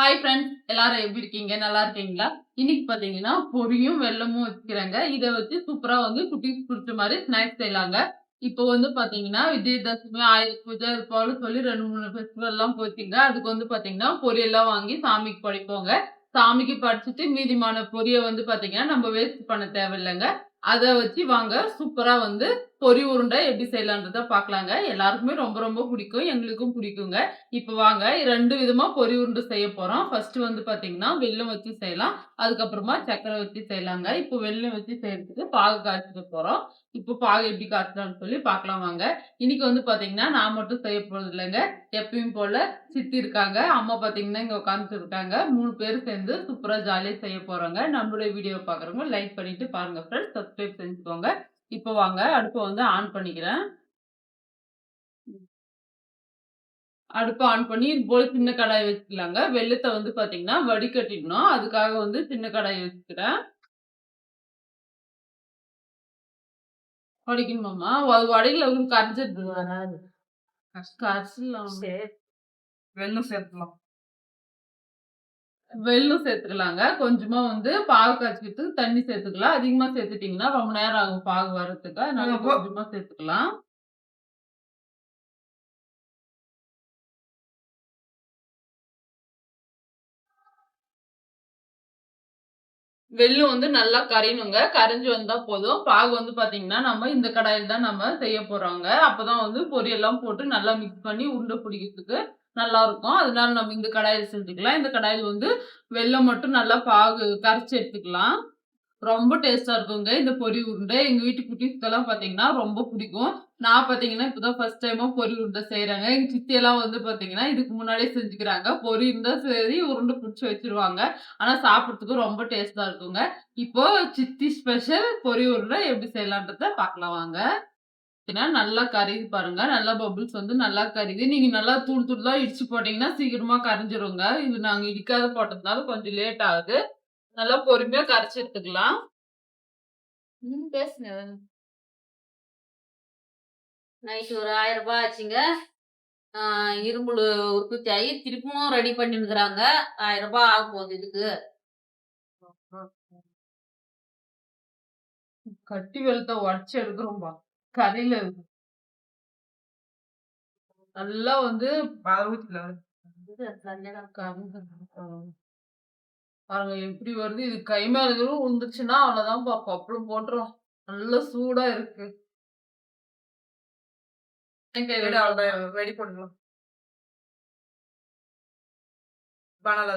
Hi friends எல்லாரும் எப்படி இருக்கீங்க? நல்லா இருக்கீங்களா? இன்னைக்கு பார்த்தீங்கன்னா பொரியும் வெல்லமும் வச்சுக்கிறாங்க இதை வச்சு சூப்பராக வந்து குட்டி பிடிச்ச மாதிரி ஸ்நாக்ஸ் செய்யலாங்க. இப்போ வந்து பார்த்தீங்கன்னா விஜயதசமி ஆயுத பூஜை இது போல சொல்லி ரெண்டு மூணு ஃபெஸ்டிவல்லாம் போச்சுங்க. அதுக்கு வந்து பார்த்தீங்கன்னா பொரியெல்லாம் வாங்கி சாமிக்கு படைப்போங்க. சாமிக்கு படைச்சிட்டு மீதிமான பொரியை வந்து பார்த்தீங்கன்னா நம்ம வேஸ்ட் பண்ண தேவையில்லைங்க. அதை வச்சு வாங்க சூப்பராக வந்து பொரி உருண்டை எப்படி செய்யலான்றத பார்க்கலாங்க. எல்லாருக்குமே ரொம்ப ரொம்ப பிடிக்கும். எங்களுக்கும் பிடிக்குங்க. இப்போ வாங்க ரெண்டு விதமாக பொரி உருண்டை செய்ய போகிறோம் ஃபர்ஸ்ட் வந்து பார்த்தீங்கன்னா வெள்ளம் வச்சு செய்யலாம். அதுக்கப்புறமா சக்கரை வச்சு செய்யலாங்க. இப்போ வெள்ளம் வச்சு செய்யறதுக்கு பாகு காய்ச்சிட்டு போகிறோம் இப்போ பாகு எப்படி காய்ச்சலாம்னு சொல்லி பார்க்கலாம் வாங்க. இன்னைக்கு வந்து பார்த்தீங்கன்னா நான் மட்டும் செய்ய போகிறது இல்லைங்க. எப்பயும் போல சித்தி இருக்காங்க. அம்மா பார்த்தீங்கன்னா இங்கே உட்காந்துட்டு இருக்காங்க. மூணு பேர் சேர்ந்து சூப்பராக ஜாலியாக செய்ய போகிறோங்க நம்மளுடைய வீடியோ பார்க்குறவங்க லைக் பண்ணிட்டு பாருங்க ஃப்ரெண்ட்ஸ் சப்ஸ்கிரைப் செஞ்சுக்கோங்க. இப்போ வாங்க அடுப்பை வந்து ஆன் பண்ணிக்கிறேன். அடுப்பை ஆன் பண்ணி இது போல் சின்ன கடாய் வச்சுக்கலாங்க. வெள்ளத்தை வந்து பாத்தீங்கன்னா வடிகட்டிடணும். அதுக்காக வந்து சின்ன கடாய் வச்சுக்கிறேன். வடிக்கணுமாம்மா? அது வடையில வந்து கரைஞ்சிடுது வராது. கரைச்சிடலாம். வெள்ளம் சேர்த்துலாம் வெல்லம் சேர்த்துக்கலாங்க. கொஞ்சமா வந்து பாகு காய்ச்சிக்கிறதுக்கு தண்ணி சேர்த்துக்கலாம். அதிகமா சேர்த்துட்டீங்கன்னா ரொம்ப நேரம் ஆகும் பாகு வர்றதுக்கு. அதனால கொஞ்சமா சேர்த்துக்கலாம். வெல்லம் வந்து நல்லா கரையணுங்க. கரைஞ்சு வந்தா போதும். பாகு வந்து பாத்தீங்கன்னா நம்ம இந்த கடாயில் தான் நம்ம செய்ய போறோங்க. அப்பதான் வந்து பொரியெல்லாம் போட்டு நல்லா மிக்ஸ் பண்ணி உருண்டை பிடிக்கிறதுக்கு நல்லா இருக்கும் அதனால நம்ம இந்த கடாயில் செஞ்சுக்கலாம். இந்த கடாயில் வந்து வெள்ளம் மட்டும் நல்லா பாகு கரைச்சி எடுத்துக்கலாம். ரொம்ப டேஸ்டா இருக்குங்க. இந்த பொரி உருண்டை. எங்க வீட்டு குட்டீஸ்க்கெல்லாம் பாத்தீங்கன்னா ரொம்ப பிடிக்கும். நான் பாத்தீங்கன்னா இப்பதான் ஃபர்ஸ்ட் டைமா பொரி உருண்டை செய்யறாங்க எங்க சித்தி எல்லாம் வந்து பாத்தீங்கன்னா இதுக்கு முன்னாடியே செஞ்சுக்கிறாங்க. பொரி இருந்தா சரி உருண்டை பிடிச்சி வச்சிருவாங்க. ஆனா சாப்பிட்றதுக்கு ரொம்ப டேஸ்டா இருக்குங்க. இப்போ சித்தி ஸ்பெஷல் பொரி உருண்டை எப்படி செய்யலான்றத பார்க்கலாம் வாங்க. நல்லா கரியுது பாருங்க. நல்லா பபிள்ஸ் வந்து நல்லா கரியுது நீங்க நல்லா தூள் தூளா இடிச்சு போட்டீங்கன்னா சீக்கிரமா கரைஞ்சிருங்க. இது நாங்க இடிக்காத போட்டதுனால கொஞ்சம் லேட் ஆகுது. நல்லா பொறுமையா கரைச்சி எடுத்துக்கலாம். நைட்டு ஒரு ஆயிரம் ரூபாய் ஆச்சுங்க இரும்புல உற்பத்தி ஆகி திருப்பியும் ரெடி பண்ணிருக்கிறாங்க. ஆயிரம் ரூபாய் ஆக போகுது இதுக்கு கட்டி வெளுத்த உடச்சு எடுக்கிறோம்பா. இருக்கு நல்லா வந்து பாருங்க எப்படி வருது இது கை மேல எதுவும் விழுந்துச்சுன்னா அவ்வளவுதான் பாப்போம். அப்பளம் போட்டுரும். நல்ல சூடா இருக்கு? ரெடி பண்ணிக்கலாம் பணம்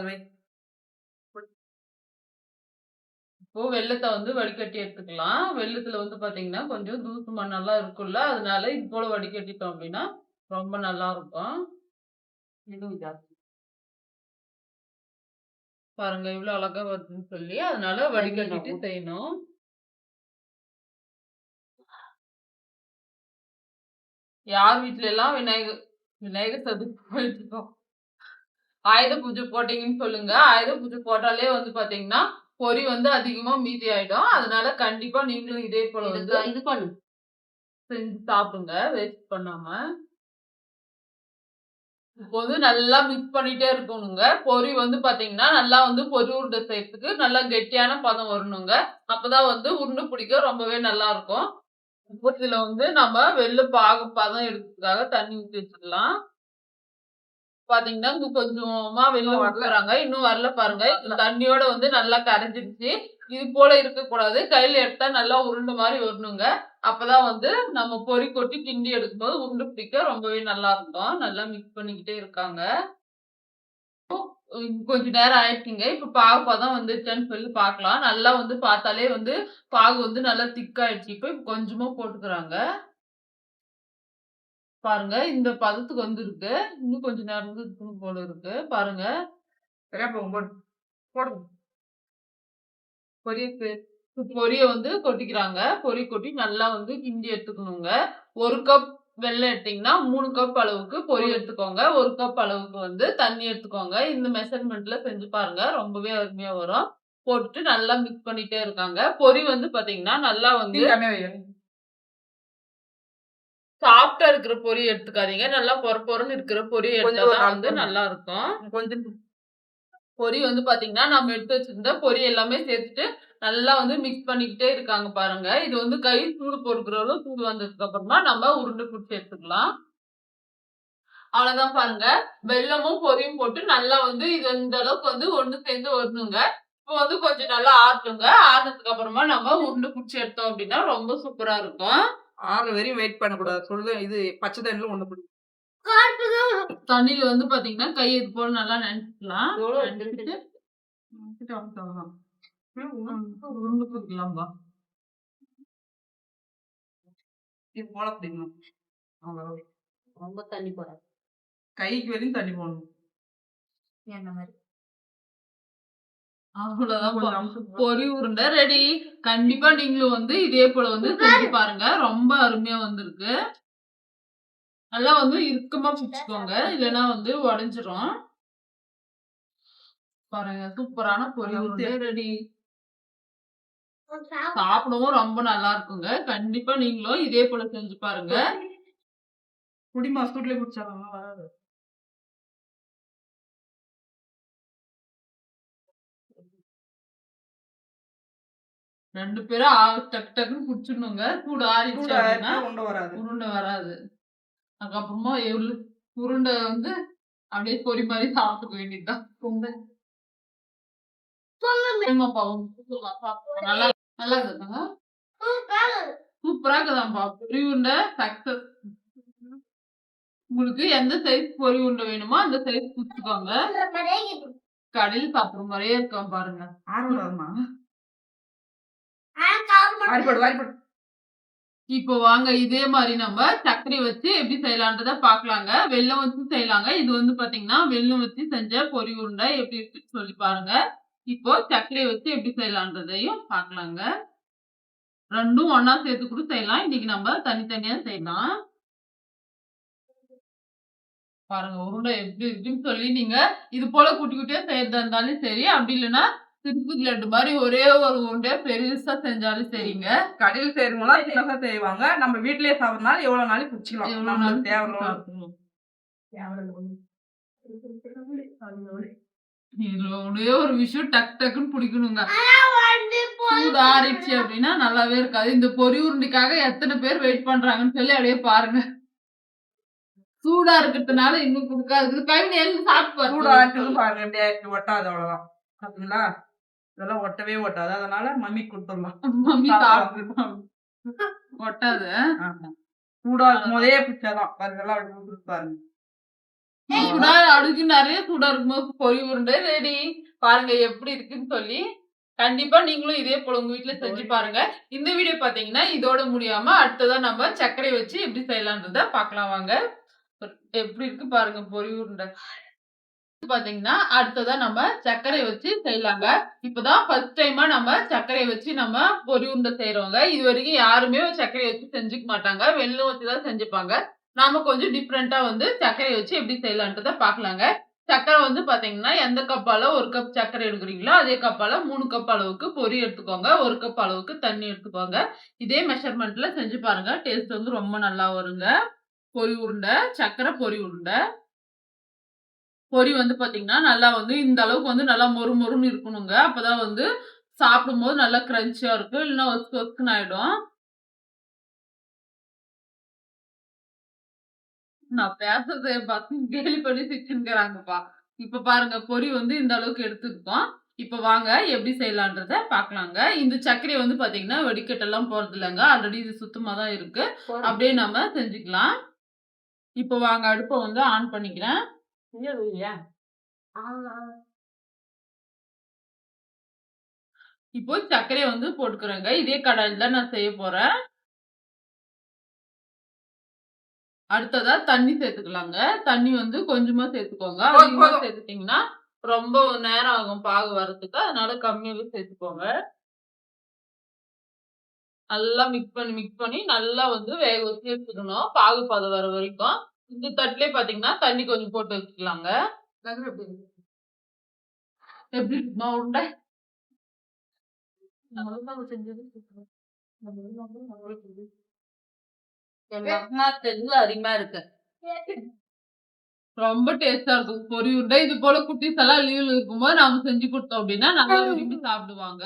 இப்போ வெள்ளத்தை வந்து வடிகட்டி எடுத்துக்கலாம். வெள்ளத்துல வந்து பாத்தீங்கன்னா கொஞ்சம் தூசு மண்ணெல்லாம் இருக்கும்ல அதனால இது போல வடிகட்டிட்டோம் அப்படின்னா ரொம்ப நல்லா இருக்கும். இதுவும் இதா இருக்கு. பாருங்க இவ்வளவு அழகா வருதுன்னு சொல்லி அதனால வடிகட்டிட்டு செய்யணும். யார் வீட்ல எல்லாம் விநாயகர் விநாயகர் சதுர்த்தி போயிட்டுருக்கோம் ஆயுத பூஜை போட்டீங்கன்னு சொல்லுங்க. ஆயுத பூஜை போட்டாலே வந்து பாத்தீங்கன்னா பொரி வந்து அதிகமா மீதி ஆயிடும். அதனால கண்டிப்பா நீங்களும் இதே போல வந்து இது பண்ணு. செஞ்சு சாப்பிடுங்க. வேஸ்ட் பண்ணாம. இப்போ வந்து நல்லா மிக்ஸ் பண்ணிட்டே இருக்கணுங்க. பொரி வந்து பாத்தீங்கன்னா நல்லா வந்து பொரி உருண்டை செய்யறதுக்கு நல்லா கெட்டியான பதம் வரணுங்க. அப்பதான் வந்து உருண்டை பிடிக்க ரொம்பவே நல்லா இருக்கும். இதுல வந்து நம்ம வெள்ளை பாகு பதம் எடுக்கிறதுக்காக தண்ணி ஊற்றி வச்சிடலாம். பாத்தீங்கன்னா இங்க கொஞ்சமா வெள்ளம் வரல. ஊத்துறாங்க இன்னும் வரல பாருங்க. தண்ணியோட வந்து நல்லா கரைஞ்சிருச்சு. இது போல இருக்கக்கூடாது. கையில எடுத்தா நல்லா உருண்டை மாதிரி வரணுங்க. அப்பதான் வந்து நம்ம பொறி கொட்டி கிண்டி எடுக்கும்போது உருண்டை பிடிக்க ரொம்பவே நல்லா இருக்கும். நல்லா மிக்ஸ் பண்ணிக்கிட்டே இருக்காங்க. கொஞ்ச நேரம் ஆயிடுச்சுங்க. இப்ப பாகு பதம் வந்துருச்சான்னு சொல்லி பார்க்கலாம் நல்லா வந்து பார்த்தாலே வந்து பாகு வந்து நல்லா திக்காயிடுச்சு இப்ப கொஞ்சமா போட்டுக்கிறாங்க. பாருங்க இந்த பதத்துக்கு வந்துருக்கு. இன்னும் கொஞ்ச நேரம் இருக்கணும் போல இருக்கு. பாருங்க. பொரிய பொரிய வந்து கொட்டிக்கிறாங்க. பொரி கொட்டி நல்லா வந்து கிண்டி எடுத்துக்கணுங்க. ஒரு கப் வெள்ளம் எடுத்தீங்கன்னா மூணு கப் அளவுக்கு பொரி எடுத்துக்கோங்க. ஒரு கப் அளவுக்கு வந்து தண்ணி எடுத்துக்கோங்க. இந்த மெஷர்மெண்ட்ல செஞ்சு பாருங்க. ரொம்பவே அருமையா வரும். போட்டுட்டு நல்லா மிக்ஸ் பண்ணிட்டே இருக்காங்க. பொரி வந்து பாத்தீங்கன்னா நல்லா வந்து சாஃப்டா இருக்கிற பொரி எடுத்துக்காதீங்க. நல்லா பொற பொறன்னு இருக்கிற பொரி எடுத்தாதான் வந்து. நல்லா இருக்கும் கொஞ்சம் பொரி வந்து பாத்தீங்கன்னா நம்ம எடுத்து வச்சிருந்த பொரி எல்லாமே சேர்த்துட்டு நல்லா வந்து மிக்ஸ் பண்ணிக்கிட்டே இருக்காங்க பாருங்க. இது வந்து கை சூடு பொறுக்கிற அளவு சூடு வந்ததுக்கு அப்புறமா நம்ம உருண்டை பிடிச்சி எடுத்துக்கலாம். அவ்வளவுதான் பாருங்க. வெல்லமும் பொரியும் போட்டு நல்லா வந்து இது இந்த அளவுக்கு வந்து ஒண்ணு சேர்ந்து வரணுங்க இப்போ வந்து கொஞ்சம் நல்லா ஆட்டுங்க ஆறுனதுக்கு அப்புறமா நம்ம உருண்டை பிடிச்சி எடுத்தோம் அப்படின்னா ரொம்ப சூப்பரா இருக்கும். ஆறு வரையும் வெயிட் பண்ணக்கூடாது. சொல்லுது இது பச்சை தண்ணில ஒண்ணு பிடிக்கும் தண்ணியில வந்து பாத்தீங்கன்னா கை இது போல நல்லா நினைச்சுக்கலாம். உருண்டை பிடிக்கலாம்பா இது போல பிடிக்கணும். ரொம்ப தண்ணி போடாது. கைக்கு வரையும் தண்ணி போடணும். என்ன மாதிரி? அவ்வளவுதான். பொரி உருண்டை ரெடி கண்டிப்பா நீங்களும் வந்து இதே போல வந்து செஞ்சு பாருங்க. ரொம்ப அருமையா வந்திருக்கு. நல்லா வந்து இறுக்கமா பிடிச்சுக்கோங்க. இல்லைன்னா வந்து உடைஞ்சிரும். பாருங்க சூப்பரான பொரி உருண்டை. ரெடி சாப்பிடவும் ரொம்ப நல்லா இருக்குங்க. கண்டிப்பா நீங்களும் இதே போல செஞ்சு பாருங்க. குடிமா சூட்லயே குடிச்சாலும் ரெண்டு பேரும் ஆ- டக்கு டக்குன்னு குடிச்சிடணுங்க. சூடு ஆறிடுச்சு சூடா அப்படின்னா இருந்தா உண்டை வராது. உருண்டை வராது. அதுக்கப்புறமா எவ்வளவு உருண்டை வந்து அப்படியே பொரி மாதிரி சாப்பிட்டுக்க வேண்டியதுதான். சாப்பிடுங்க. நல்லா நல்லா இருக்குதுங்க சூப்பரா இருக்குதாம்ப்பா. பொரி உருண்டை சக்சஸ் உங்களுக்கு எந்த சைஸ் பொரி உருண்டை வேணுமோ அந்த சைஸ் குடிச்சுக்கோங்க கடையில் சாப்பிடுற மாதிரியே இருக்கும் பாருங்க. ஆறக்கூடாதுமா வாரிப்படு வாரிப்படு இப்போ வாங்க இதே மாதிரி நம்ம சர்க்கரை வச்சு எப்படி செய்யலான்றத பார்க்கலாங்க. வெல்லம் வச்சு செய்யலாங்க. இது வந்து பாத்தீங்கன்னா வெல்லம் வச்சு செஞ்ச பொரி உருண்டை எப்படி இருக்குன்னு சொல்லி பாருங்க. இப்போ சர்க்கரை வச்சு எப்படி செய்யலான்றதையும் பார்க்கலாங்க. ரெண்டும் ஒண்ணா சேர்த்து கூட செய்யலாம். இன்னைக்கு நம்ம தனித்தனியா செய்யலாம். பாருங்க உருண்டை எப்படி இருக்குன்னு சொல்லி நீங்க இது போல குட்டி குட்டியா செய்யறதா இருந்தாலும் சரி அப்படி இல்லைன்னா திருப்பதி லட்டு மாதிரி ஒரே ஒரு உருண்டையா பெருசா செஞ்சாலும் சரிங்க. கடையில் செய்யறவங்களாம் சின்னதா செய்வாங்க. நம்ம வீட்லயே சாப்பிடறதுனால எவ்வளவு நாளைக்கு குடிச்சிக்கலாம். எவ்வளவு சாப்பிடணும். தேவையான இதுல ஒரே ஒரு விஷயம் டக் டக்குன்னு பிடிக்கணுங்க. சூடு ஆறிடுச்சு அப்படின்னா நல்லாவே இருக்காது. இந்த பொரி உருண்டைக்காக எத்தனை பேர் வெயிட் பண்றாங்கன்னு சொல்லி அப்படியே பாருங்க. சூடா இருக்கிறதுனால இன்னும் கொடுக்காது. கைவினை எழுந்து சாப்பிட்டு சூடா. இருக்குது பாருங்க. எப்படி ஆயிடுச்சு. ஒட்டாது அவ்வளவுதான். பாத்தீங்களா? இதெல்லாம் ஒட்டவே ஒட்டாது. அதனால மம்மி கொடுத்துடலாம் மம்மி ஒட்டாது. சூடா இருக்கும் போதே பிடிச்சாதான் பாருங்க எல்லாம் அப்படி கொடுத்து பாருங்க. சூடா அடுக்கு நிறைய சூடா இருக்கும்போது பொரி உருண்டை. ரெடி. பாருங்க எப்படி இருக்குன்னு சொல்லி. கண்டிப்பா நீங்களும் இதே போல உங்க வீட்ல செஞ்சு பாருங்க. இந்த வீடியோ பாத்தீங்கன்னா இதோட முடியாம அடுத்ததா நம்ம சர்க்கரை வச்சு எப்படி செய்யலான்றத பார்க்கலாம் வாங்க. எப்படி இருக்கு பாருங்க பொரி உருண்டை. பாத்தீங்கன்னா அடுத்ததா நம்ம சர்க்கரை வச்சு செய்யலாங்க. இப்பதான் ஃபர்ஸ்ட் டைமா நம்ம சர்க்கரை வச்சு நம்ம பொரி உருண்டை செய்யறோங்க இது வரைக்கும் யாருமே சர்க்கரை வச்சு செஞ்சுக்க மாட்டாங்க. வெள்ளம் வச்சுதான் செஞ்சுப்பாங்க. நாம கொஞ்சம் டிஃப்ரெண்டா வந்து சர்க்கரை வச்சு எப்படி செய்யலான்றத பார்க்கலாங்க. சர்க்கரை வந்து பாத்தீங்கன்னா எந்த கப்பால ஒரு கப் சர்க்கரை எடுக்கிறீங்களோ அதே கப்பால மூணு கப் அளவுக்கு பொரி எடுத்துக்கோங்க. ஒரு கப் அளவுக்கு தண்ணி எடுத்துக்கோங்க. இதே மெஷர்மெண்ட்ல செஞ்சு பாருங்க. டேஸ்ட் வந்து ரொம்ப நல்லா வருங்க. பொரி உருண்டை சர்க்கரை பொரி உருண்டை. பொரி வந்து பாத்தீங்கன்னா நல்லா வந்து இந்த அளவுக்கு வந்து நல்லா மொறு மொறுன்னு இருக்கணுங்க. அப்பதான் வந்து சாப்பிடும்போது நல்லா கிரன்ச்சியா இருக்கும். இல்லைன்னா ஒஸ்கு ஒஸ்குன்னு ஆயிடும். நான் பேசுறதை பார்த்து கேலி பண்ணி சிரிச்சுங்கிறாங்கப்பா இப்ப பாருங்க பொரி வந்து இந்த அளவுக்கு எடுத்துக்கிட்டோம். இப்ப வாங்க எப்படி செய்யலான்றத பார்க்கலாங்க. இந்த சர்க்கரை வந்து பாத்தீங்கன்னா வெடிக்கட்டெல்லாம் போறது இல்லைங்க. ஆல்ரெடி இது சுத்தமா தான் இருக்கு அப்படியே நம்ம செஞ்சுக்கலாம். இப்போ வாங்க அடுப்பை வந்து ஆன் பண்ணிக்கிறேன். இப்போ சர்க்கரையை வந்து போட்டுக்கிறேங்க. இதே கடாயில் தான் நான் செய்ய போறேன். அடுத்ததா தண்ணி சேர்த்துக்கலாங்க. தண்ணி வந்து கொஞ்சமா சேர்த்துக்கோங்க. போதும், அதிகமா போதும். சேர்த்துட்டீங்கன்னா ரொம்ப நேரம் ஆகும் பாகு வர்றதுக்கு. அதனால கம்மியாவே சேர்த்துக்கோங்க. நல்லா மிக்ஸ் பண்ணி மிக்ஸ் பண்ணி நல்லா வந்து வேக வச்சு எடுத்துக்கணும். பாகு பதம் வர வரைக்கும். இந்த தட்டுலயே பாத்தீங்கன்னா தண்ணி கொஞ்சம் போட்டு வச்சுக்கலாங்க. எப்படி இருக்குமா தெலுங்கு அதிகமா இருக்கு. ரொம்ப டேஸ்டா இருக்கும். பொரி உருண்டை இது போல குட்டீஸ் எல்லாம் லீவ்ல இருக்கும்போது நாம செஞ்சு கொடுத்தோம் அப்படின்னா நல்லா விரும்பி சாப்பிடுவாங்க.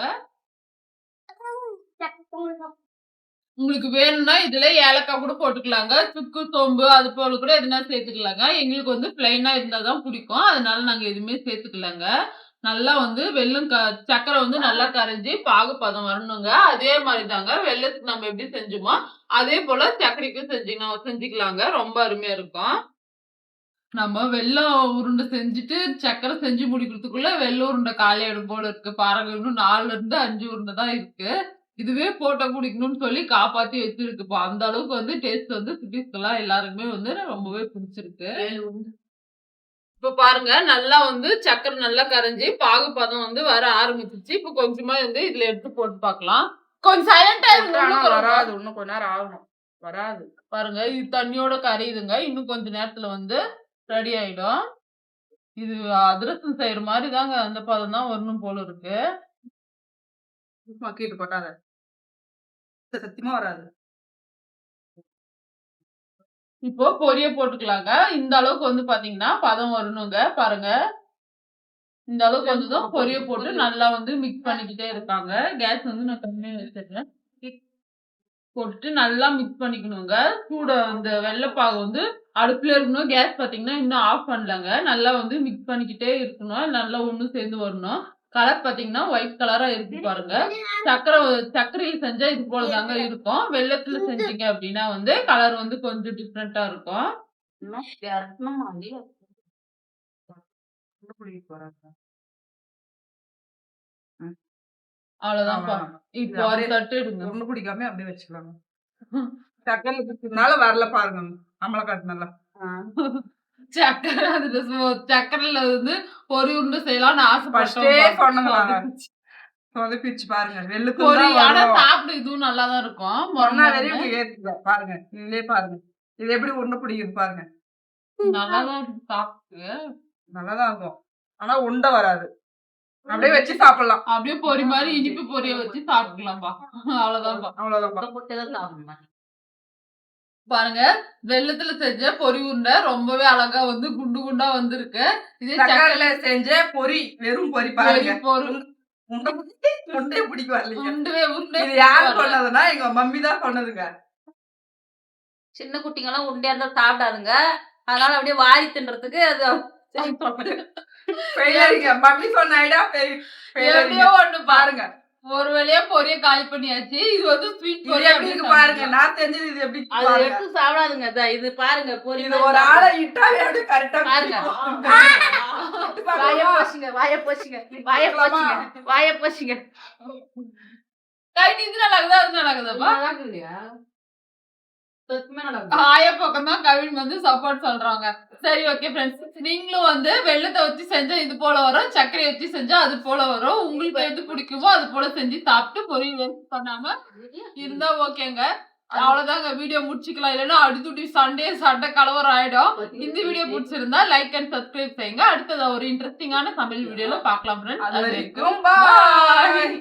உங்களுக்கு வேணும்னா இதுல ஏலக்காய் கூட போட்டுக்கலாங்க. சுக்கு சோம்பு அது போல கூட எதுனா சேர்த்துக்கலாங்க. எங்களுக்கு வந்து பிளைனா இருந்தா தான் பிடிக்கும். அதனால நாங்க எதுவுமே சேர்த்துக்கலாங்க. நல்லா வந்து வெள்ளம் க சக்கரை வந்து நல்லா கரைஞ்சி பாகுப்பதம் வரணுங்க. அதே மாதிரி தாங்க வெள்ளத்துக்கு நம்ம எப்படி செஞ்சோமோ அதே போல சர்க்கரைக்கும் செஞ்சுக்கலாம் செஞ்சுக்கலாங்க. ரொம்ப அருமையா இருக்கும். நம்ம வெள்ளம் உருண்டை செஞ்சுட்டு சக்கரை செஞ்சு முடிக்கிறதுக்குள்ள வெள்ளை உருண்டை காலையிடும் போல இருக்கு. பாருங்க இன்னும் நாலுல இருந்து அஞ்சு உருண்டை தான் இருக்கு. இதுவே போட்டோ குடிக்கணும்னு சொல்லி காப்பாத்தி வச்சிருக்குப்பா. அந்த அளவுக்கு வந்து டேஸ்ட் வந்து குட்டீஸ்க்கெல்லாம் எல்லாருக்குமே வந்து ரொம்பவே பிடிச்சிருக்கு. இப்ப பாருங்க நல்லா வந்து சக்கரை நல்லா கரைஞ்சி பாகுபதம் வந்து வர ஆரம்பிச்சிச்சு இப்ப கொஞ்சமா வந்து இதுல எடுத்து போட்டு பார்க்கலாம் கொஞ்சம் சைலண்டா இருங்க வராது இன்னும் கொஞ்ச நேரம் ஆகணும். வராது. பாருங்க இது தண்ணியோட கரையுதுங்க. இன்னும் கொஞ்ச நேரத்துல வந்து ரெடி ஆயிடும். இது அதிரசம் செய்யற மாதிரி தாங்க அந்த பதம் தான் வரணும் போல இருக்கு. மக்கீட்டு கொட்டாத சத்தியமா வராது. இப்போ பொரிய போட்டுக்கலாங்க. இந்த அளவுக்கு வந்து பாத்தீங்கன்னா பதம் வரணுங்க. பாருங்க. இந்த அளவுக்கு வந்ததும் பொரிய போட்டு நல்லா வந்து மிக்ஸ் பண்ணிக்கிட்டே இருக்காங்க. கேஸ் வந்து நான் கம்மியா வச்சிருக்கேன் போட்டுட்டு நல்லா மிக்ஸ் பண்ணிக்கணுங்க. சூட இந்த வெள்ளைப்பாகு வந்து அடுப்புல இருக்கணும். கேஸ் பாத்தீங்கன்னா இன்னும் ஆஃப் பண்ணலங்க. நல்லா வந்து மிக்ஸ் பண்ணிக்கிட்டே இருக்கணும். நல்லா ஒண்ணு சேர்ந்து வரணும். கலர் பாத்தீங்கன்னா ஒயிட் கலரா இருக்கு பாருங்க. சக்கரை சர்க்கரையில செஞ்சா இது போல தாங்க இருக்கும். வெள்ளத்துல செஞ்சீங்க அப்படின்னா வந்து கலர் வந்து கொஞ்சம் டிஃப்ரெண்டா இருக்கும். அவ்வளவுதான்ப்பா. இப்போ அப்படியே தட்டு எடுங்க. ஒண்ணு பிடிக்காம அப்படியே வச்சுக்கலாம் சக்கரை வரல பாருங்க. அமலை காட்டுனால சக்கரை அதுல சு- சக்கரையில வந்து பொரி உருண்டை செய்யலாம்னு சொதப்பிச்சு. பாருங்க. வெள்ளுக்கு பொரி ஆனா தான் சாப்பிட இதுவும் நல்லா தான் இருக்கும் வரையும் பாருங்க. இதுலயே பாருங்க. இது எப்படி உருண்டை பிடிக்குது பாருங்க. நல்லா தான் இருக்கு சாப்பிட்டு. நல்லாதான் இருக்கும். ஆனா உண்டை வராது. அப்படியே வச்சு சாப்பிடலாம். அப்படியே பொரி மாதிரி இனிப்பு பொரிய வச்சு சாப்பிட்டுக்கலாம்ப்பா அவ்வளவுதான்ப்பா அவ்வளவுதான் பாருங்க வெள்ளத்துல செஞ்ச பொரி உருண்டை ரொம்பவே அழகா வந்து குண்டு குண்டா வந்திருக்கு. இதே சக்கரையில செஞ்ச பொரி வெறும் பொரி பாருங்க. சக்கரை பொரி உண்டை பிடிச்சி உண்டையே பிடிக்க வரலைங்க உருண்டை உருண்டை இது யார் சொன்னதுன்னா எங்க மம்மி தான் சொன்னதுங்க. சின்ன குட்டிங்கெல்லாம் உண்டையா இருந்தா சாப்பிடாதுங்க. அதனால அப்படியே வாரி தின்றதுக்கு அது மம்மி சொன்ன ஐடியா ஒண்ணு பாருங்க. ஒரு வழியா பொரிய காலி பண்ணியாச்சு. இது வந்து ஸ்வீட் பொரிய எப்படி இருக்கு பாருங்க? நான் தெரிஞ்சது இது எப்படி அது எடுத்து சாப்பிடாதுங்க இதா, இது பாருங்க பொரி இது ஒரு ஆளை இட்டாவே அப்படியே கரெக்டா பாருங்க. வாய போச்சுங்க வாய போச்சுங்க. வாய போச்சுங்க வாய போச்சுங்க. கை நீந்து நடக்குதா அது நடக்குதாப்பா ஆய பக்கம் தான் கவின் வந்து சப்போர்ட் சொல்றாங்க. சரி ஓகே ஃப்ரெண்ட்ஸ் நீங்களும் வந்து வெள்ளத்தை வச்சு செஞ்சா இது போல வரும் சர்க்கரையை வச்சு செஞ்சா அது போல வரும். உங்களுக்கு எது பிடிக்குமோ அது போல செஞ்சு சாப்பிட்டு பொரியல் வேஸ்ட் பண்ணாம இருந்தா ஓகேங்க. அவ்வளவுதாங்க வீடியோ முடிச்சுக்கலாம். இல்லைன்னா அடித்துடி சண்டே சண்டை கலவரம் ஆயிடும். இந்த வீடியோ பிடிச்சிருந்தா லைக் அண்ட் சப்ஸ்கிரைப் செய்யுங்க. அடுத்தது ஒரு இன்ட்ரெஸ்டிங்கான தமிழ் வீடியோல பார்க்கலாம் அது ஃப்ரெண்ட்ஸ் வரைக்கும் பாய்